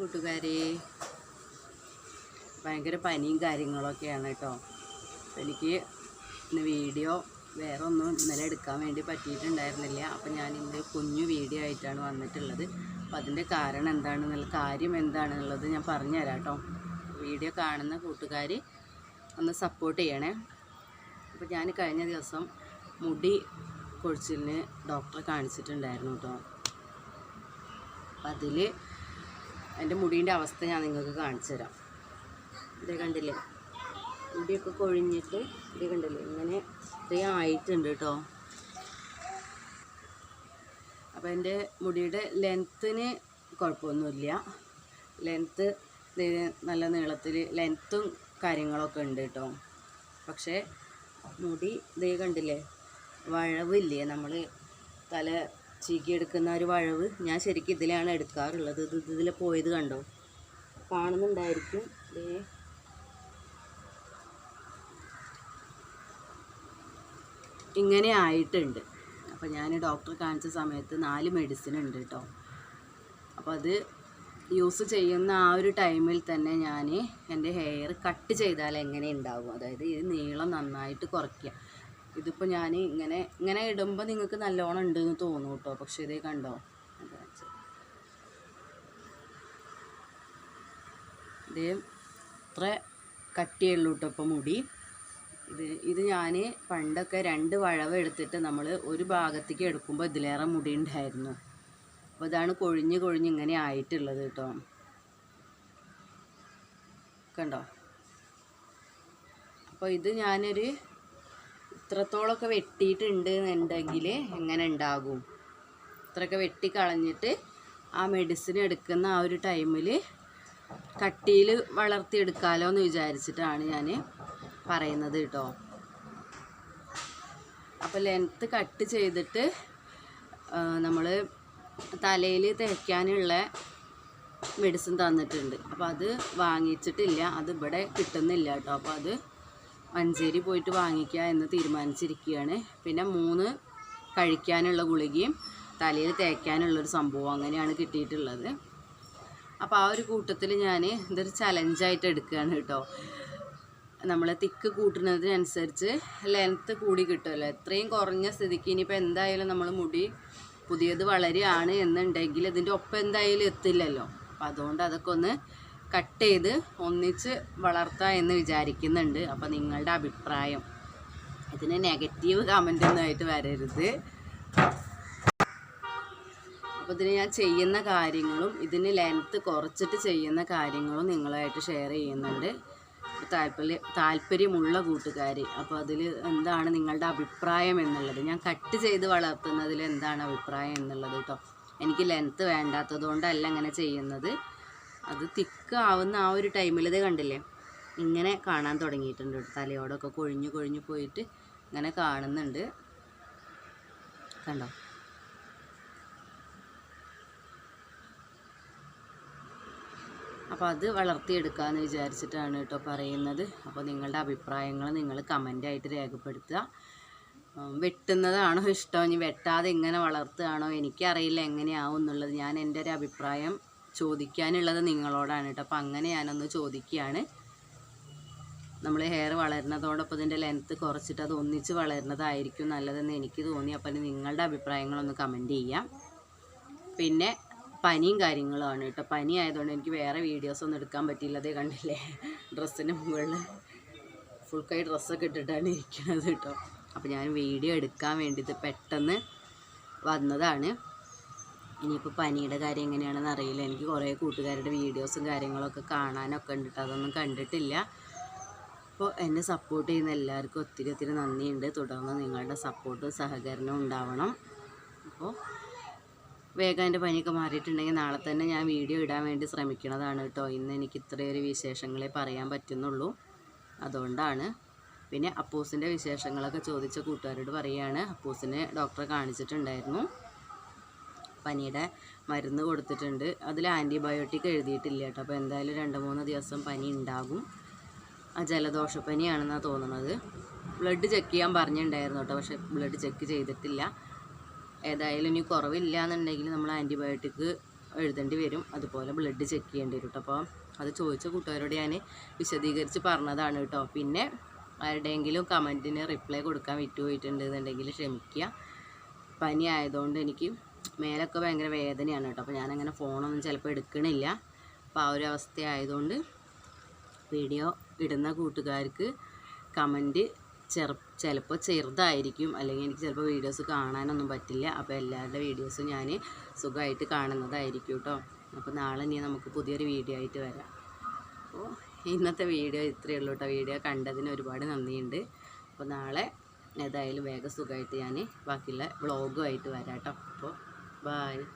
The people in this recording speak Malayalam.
കൂട്ടുകാരെ. ഭയങ്കര പനിയും കാര്യങ്ങളൊക്കെയാണ് കേട്ടോ. എനിക്ക് ഇന്ന് വീഡിയോ വേറെ ഒന്നും ഇന്നലെ എടുക്കാൻ വേണ്ടി പറ്റിയിട്ടുണ്ടായിരുന്നില്ല. അപ്പം ഞാൻ ഇന്ന് കുഞ്ഞു വീഡിയോ ആയിട്ടാണ് വന്നിട്ടുള്ളത്. അപ്പം അതിന്റെ കാരണം എന്താണെന്നുള്ള കാര്യം എന്താണെന്നുള്ളത് ഞാൻ പറഞ്ഞുതരാം കേട്ടോ. വീഡിയോ കാണുന്ന കൂട്ടുകാർ ഒന്ന് സപ്പോർട്ട് ചെയ്യണേ. അപ്പോൾ ഞാൻ കഴിഞ്ഞ ദിവസം മുടി കൊഴിച്ചിലിന് ഡോക്ടറെ കാണിച്ചിട്ടുണ്ടായിരുന്നു കേട്ടോ. അപ്പം അതിൽ എന്റെ മുടീന്റെ അവസ്ഥ ഞാൻ നിങ്ങൾക്ക് കാണിച്ചു തരാം. ഇത് കണ്ടില്ലേ? മുടിയൊക്കെ കൊഴിഞ്ഞിട്ട് ഇത് കണ്ടില്ലേ? ഇങ്ങനെ ഇത്രയും ആയിട്ടുണ്ട് കേട്ടോ. അപ്പോൾ എന്റെ മുടിയുടെ ലെങ്ത്തിന് കുഴപ്പമൊന്നുമില്ല. ലെങ്ത്ത് നല്ല നീളത്തിൽ ലെങ്ത്തും കാര്യങ്ങളൊക്കെ ഉണ്ട് കേട്ടോ. പക്ഷേ മുടി ഇതേ കണ്ടില്ലേ? വഴവില്ലേ? നമ്മൾ തല ചീകിയെടുക്കുന്ന ഒരു വഴവ് ഞാൻ ശരിക്കും ഇതിലാണ് എടുക്കാറുള്ളത്. ഇത് ഇതിൽ പോയത് കണ്ടോ? കാണുന്നുണ്ടായിരിക്കും. ഇങ്ങനെ ആയിട്ടുണ്ട്. അപ്പോൾ ഞാൻ ഡോക്ടറെ കാണിച്ച സമയത്ത് നാല് മെഡിസിൻ ഉണ്ട് കേട്ടോ അപ്പോൾ അത് യൂസ് ചെയ്യുന്ന ആ ഒരു ടൈമിൽ തന്നെ ഞാൻ എന്റെ ഹെയർ കട്ട് ചെയ്താൽ എങ്ങനെ ഉണ്ടാകും അതായത് ഇത് നീളം നന്നായിട്ട് കുറയ്ക്കുക. ഇതിപ്പോൾ ഞാൻ ഇങ്ങനെ ഇങ്ങനെ ഇടുമ്പോൾ നിങ്ങൾക്ക് നല്ലോണം ഉണ്ടെന്ന് തോന്നും കേട്ടോ പക്ഷേ ഇതേ കണ്ടോ? ഇതേ ഇത്ര കട്ടിയുള്ളൂ കേട്ടോ ഇപ്പോൾ മുടി. ഇത് ഇത് ഞാൻ പണ്ടൊക്കെ രണ്ട് വഴവ് എടുത്തിട്ട് നമ്മൾ ഒരു ഭാഗത്തേക്ക് എടുക്കുമ്പോൾ ഇതിലേറെ മുടി ഉണ്ടായിരുന്നു. അപ്പോൾ ഇതാണ് കൊഴിഞ്ഞ് കൊഴിഞ്ഞ് ഇങ്ങനെ ആയിട്ടുള്ളത് കേട്ടോ കണ്ടോ? അപ്പോൾ ഇത് ഞാനൊരു ഇത്രത്തോളമൊക്കെ വെട്ടിയിട്ടുണ്ട് എന്നുണ്ടെങ്കിൽ എങ്ങനെ ഉണ്ടാകും? ഇത്രയൊക്കെ വെട്ടി കളഞ്ഞിട്ട് ആ മെഡിസിൻ എടുക്കുന്ന ആ ഒരു ടൈമിൽ കട്ടിയിൽ വളർത്തിയെടുക്കാമല്ലോ എന്ന് വിചാരിച്ചിട്ടാണ് ഞാൻ പറയുന്നത് കേട്ടോ. അപ്പോൾ ലെങ്ത്ത് കട്ട് ചെയ്തിട്ട് നമ്മൾ തലയിൽ തേക്കാനുള്ള മെഡിസിൻ തന്നിട്ടുണ്ട്. അപ്പോൾ അത് വാങ്ങിച്ചിട്ടില്ല. അത് ഇവിടെ കിട്ടുന്നില്ല കേട്ടോ. അപ്പോൾ അത് മഞ്ചേരി പോയിട്ട് വാങ്ങിക്കുക എന്ന് തീരുമാനിച്ചിരിക്കുകയാണ്. പിന്നെ മൂന്ന് കഴിക്കാനുള്ള ഗുളികയും തലയിൽ തേക്കാനുള്ളൊരു സംഭവം അങ്ങനെയാണ് കിട്ടിയിട്ടുള്ളത്. അപ്പോൾ ആ ഒരു കൂട്ടത്തിൽ ഞാൻ ഇതൊരു ചലഞ്ചായിട്ട് എടുക്കുകയാണ് കേട്ടോ. നമ്മൾ തിക്ക് കൂട്ടുന്നതിനനുസരിച്ച് ലെങ്ത്ത് കൂടി കിട്ടുമല്ലോ. എത്രയും കുറഞ്ഞ സ്ഥിതിക്ക് ഇനിയിപ്പോൾ എന്തായാലും നമ്മൾ മുടി പുതിയത് വളരുകയാണ് എന്നുണ്ടെങ്കിൽ ഇതിന്റെ ഒപ്പം എന്തായാലും എത്തില്ലല്ലോ. അപ്പോൾ അതുകൊണ്ട് അതൊക്കെ ഒന്ന് കട്ട് ചെയ്ത് ഒന്നിച്ച് വളർത്താം എന്ന് വിചാരിക്കുന്നുണ്ട്. അപ്പോൾ നിങ്ങളുടെ അഭിപ്രായം. ഇതിന് നെഗറ്റീവ് കമന്റ് ഒന്നും ആയിട്ട് വരരുത്. അപ്പോൾ ഇതിന് ഞാൻ ചെയ്യുന്ന കാര്യങ്ങളും ഇതിന് ലെങ്ത്ത് കുറച്ചിട്ട് ചെയ്യുന്ന കാര്യങ്ങളും നിങ്ങളായിട്ട് ഷെയർ ചെയ്യുന്നുണ്ട്. താല്പര്യ താല്പര്യമുള്ള കൂട്ടുകാർ അപ്പോൾ അതിൽ എന്താണ് നിങ്ങളുടെ അഭിപ്രായം എന്നുള്ളത്. ഞാൻ കട്ട് ചെയ്ത് വളർത്തുന്നതിൽ എന്താണ് അഭിപ്രായം എന്നുള്ളത് കേട്ടോ എനിക്ക് ലെങ്ത്ത് വേണ്ടാത്തത് കൊണ്ടല്ല അങ്ങനെ ചെയ്യുന്നത്. അത് തിക്ക് ആവുന്ന ആ ഒരു ടൈമിൽ ഇത് കണ്ടില്ലേ? ഇങ്ങനെ കാണാൻ തുടങ്ങിയിട്ടുണ്ട്. തലയോടൊക്കെ കൊഴിഞ്ഞു കൊഴിഞ്ഞു പോയിട്ട് ഇങ്ങനെ കാണുന്നുണ്ട്. കണ്ടോ? അപ്പോൾ അത് വളർത്തിയെടുക്കാമെന്ന് വിചാരിച്ചിട്ടാണ് കേട്ടോ പറയുന്നത്. അപ്പോൾ നിങ്ങളുടെ അഭിപ്രായങ്ങൾ നിങ്ങൾ കമന്റായിട്ട് രേഖപ്പെടുത്തുക. വെട്ടുന്നതാണോ ഇഷ്ടം? ഇനി വെട്ടാതെ എങ്ങനെ വളർത്തുകയാണോ? എനിക്കറിയില്ല എങ്ങനെയാവും എന്നുള്ളത്. ഞാൻ എന്റെ ഒരു അഭിപ്രായം ചോദിക്കാനുള്ളത് നിങ്ങളോടാണ് കേട്ടോ. അപ്പം അങ്ങനെ ഞാനൊന്ന് ചോദിക്കുകയാണ്. നമ്മൾ ഹെയർ വളരുന്നതോടൊപ്പം ഇതിന്റെ ലെങ്ത്ത് കുറച്ചിട്ട് അത് ഒന്നിച്ച് വളരുന്നതായിരിക്കും നല്ലതെന്ന് എനിക്ക് തോന്നി. അപ്പം നിങ്ങളുടെ അഭിപ്രായങ്ങളൊന്ന് കമന്റ് ചെയ്യാം. പിന്നെ പനിയും കാര്യങ്ങളുമാണ് കേട്ടോ. പനി ആയതുകൊണ്ട് എനിക്ക് വേറെ വീഡിയോസൊന്നും എടുക്കാൻ പറ്റിയില്ല. കണ്ടില്ലേ? ഡ്രസ്സിന് മുകളിൽ ഫുൾ കൈ ഡ്രസ്സൊക്കെ ഇട്ടിട്ടാണ് ഇരിക്കുന്നത് കേട്ടോ. അപ്പോൾ ഞാൻ വീഡിയോ എടുക്കാൻ വേണ്ടിയിട്ട് പെട്ടെന്ന് വന്നതാണ്. ഇനിയിപ്പോൾ പനിയുടെ കാര്യം എങ്ങനെയാണെന്ന് അറിയില്ല. എനിക്ക് കുറേ കൂട്ടുകാരുടെ വീഡിയോസും കാര്യങ്ങളൊക്കെ കാണാനൊക്കെ ഉണ്ട് അതൊന്നും കണ്ടിട്ടില്ല. അപ്പോൾ എന്നെ സപ്പോർട്ട് ചെയ്യുന്ന എല്ലാവർക്കും ഒത്തിരി ഒത്തിരി നന്ദിയുണ്ട്. തുടർന്ന് നിങ്ങളുടെ സപ്പോർട്ടും സഹകരണവും ഉണ്ടാവണം. അപ്പോൾ വേഗം എന്റെ പനിയൊക്കെ മാറിയിട്ടുണ്ടെങ്കിൽ നാളെ തന്നെ ഞാൻ വീഡിയോ ഇടാൻ വേണ്ടി ശ്രമിക്കുന്നതാണ് കേട്ടോ. ഇന്ന് എനിക്ക് ഇത്രയൊരു വിശേഷങ്ങളെ പറയാൻ പറ്റുന്നുള്ളൂ. അതുകൊണ്ടാണ്. പിന്നെ അപ്പൂസിന്റെ വിശേഷങ്ങളൊക്കെ ചോദിച്ച കൂട്ടുകാരോട് പറയുകയാണ് അപ്പൂസിനെ ഡോക്ടറെ കാണിച്ചിട്ടുണ്ടായിരുന്നു. പനിയുടെ മരുന്ന് കൊടുത്തിട്ടുണ്ട്. അതിൽ ആന്റിബയോട്ടിക് എഴുതിയിട്ടില്ല കേട്ടോ. അപ്പോൾ എന്തായാലും രണ്ട് മൂന്ന് ദിവസം പനി ഉണ്ടാകും. ആ ജലദോഷപ്പനിയാണെന്നാണ് തോന്നുന്നത് ബ്ലഡ് ചെക്ക് ചെയ്യാൻ പറഞ്ഞിട്ടുണ്ടായിരുന്നു കേട്ടോ. പക്ഷേ ബ്ലഡ് ചെക്ക് ചെയ്തിട്ടില്ല. ഏതായാലും ഇനി കുറവില്ല എന്നുണ്ടെങ്കിൽ നമ്മൾ ആന്റിബയോട്ടിക് എഴുതേണ്ടി വരും. അതുപോലെ ബ്ലഡ് ചെക്ക് ചെയ്യേണ്ടി വരും കേട്ടോ. അപ്പോൾ അത് ചോദിച്ച കൂട്ടുകാരോട് ഞാൻ വിശദീകരിച്ച് പറഞ്ഞതാണ് കേട്ടോ. പിന്നെ ആരുടെയെങ്കിലും കമന്റിന് റിപ്ലൈ കൊടുക്കാൻ വിട്ടുപോയിട്ടുണ്ട് എന്നുണ്ടെങ്കിൽ ക്ഷമിക്കുക. പനി ആയതുകൊണ്ട് എനിക്ക് മേലൊക്കെ ഭയങ്കര വേദനയാണ് കേട്ടോ. അപ്പോൾ ഞാനങ്ങനെ ഫോണൊന്നും ചിലപ്പോൾ എടുക്കണില്ല. അപ്പോൾ ആ ഒരു അവസ്ഥ ആയതുകൊണ്ട് വീഡിയോ ഇടുന്ന കൂട്ടുകാർക്ക് കമന്റ് ചെറു ചിലപ്പോൾ ചെറുതായിരിക്കും. അല്ലെങ്കിൽ എനിക്ക് ചിലപ്പോൾ വീഡിയോസ് കാണാനൊന്നും പറ്റില്ല. അപ്പോൾ എല്ലാവരുടെ വീഡിയോസും ഞാൻ സുഖമായിട്ട് കാണുന്നതായിരിക്കും കേട്ടോ. അപ്പോൾ നാളെ ഇനി നമുക്ക് പുതിയൊരു വീഡിയോ ആയിട്ട് വരാം. അപ്പോൾ ഇന്നത്തെ വീഡിയോ ഇത്രയേ ഉള്ളൂ കേട്ടോ. വീഡിയോ കണ്ടതിന് ഒരുപാട് നന്ദിയുണ്ട്. അപ്പോൾ നാളെ ഏതായാലും വേഗം സുഖമായിട്ട് ഞാൻ ബാക്കിയുള്ള വ്ളോഗുമായിട്ട് വരാം കേട്ടോ. അപ്പോൾ Bye.